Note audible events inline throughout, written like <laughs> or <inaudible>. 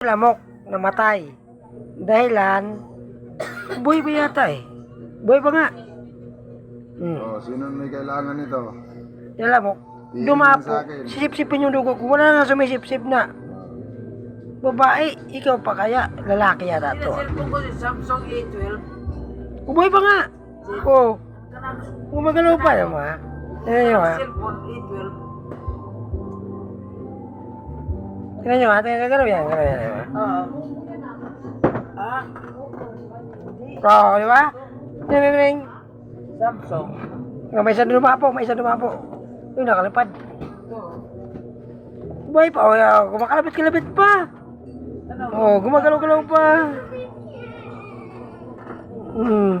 lamok namatay. Dahilan, buhay ba yata eh? Buhay ba nga? Hmm. Oh, sino may kailangan nito? Yung lamok, Tingin dumapo, sa akin. sisip-sipin yung dugo ko. Wala na sumisip-sip na. Babae, ikaw pa kaya? Lalaki yata to. Cellphone ko si Samsung A12. Buhay pa nga? Oo. Oh. Gumagalaw pa naman? Tingnan nyo ha? Cellphone A12. Tingnan nyo ha? Tingnan galaw yan. Galaw yan. di ba? Oo. Ah, Oo, di ba? Tingnan mo ring. Samsung. Nga, May isa dumapo, may isa dumapo. Yung nakalipad. Oo. Buhay pa, oh, kumakalapit-kalapit pa. Ano? Oh, gumagalaw-galaw pa. Hmm.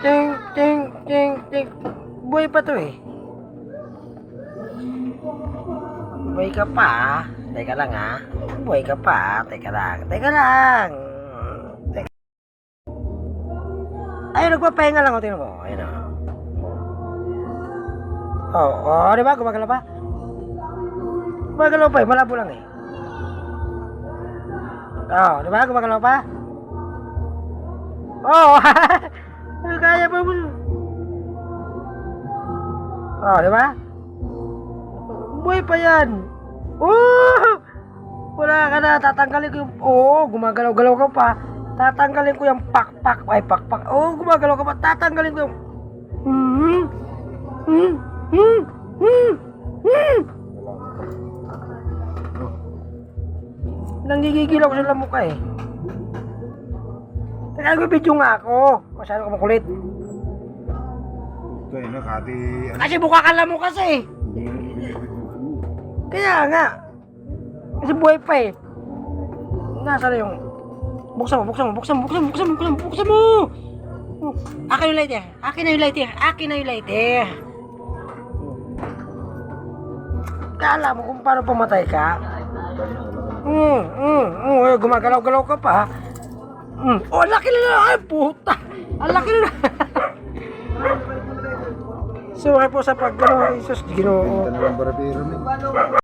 Ting, ting, ting, ting. Buhay pa to eh. Buhay ka pa. Teka lang ha. Buhay ka pa. Teka lang. Teka lang. Teka. Ayun, nagpapahinga lang. O, tingnan mo. Ayun o. Oh, oh, di ba? Gumagalaw pa? Gumagalaw pa eh. Malabo lang eh. Oh, di ba? Gumagalaw pa? Oh, <laughs> kaya pa mo. Oh, di ba? Buhay pa yan. Oh! Wala ka na. Tatanggalin ko yung... Oo, oh, gumagalaw-galaw ka pa. Tatanggalin ko yung pak-pak. Ay, pak-pak. Oo, oh, gumagalaw ka pa. Tatanggalin ko yung... Hmm? Hmm? Hmm? Hmm? Hmm? Nanggigigil ako sa ka eh. Teka, nagbibidyo nga ako. Masyado ka makulit. ito yun, Kati. Ano? Kasi mukha ka lamok kasi. Kaya nga. Kasi buhay pa eh. Nasaan na yung... Buksan mo, buksan mo, buksan mo, buksan mo, buksan mo, buksan mo, buksan mo! Oh, Akin yung lighter. Akin na yung lighter. Akin na yung lighter. Kala mo kung paano pumatay ka? Hmm, hmm, eh, gumagalaw-galaw ka pa. Hmm. Oh, laki na na. Ay, puta. Ang laki na <laughs> so, po sa paggalaw, Jesus, ginoo. Benta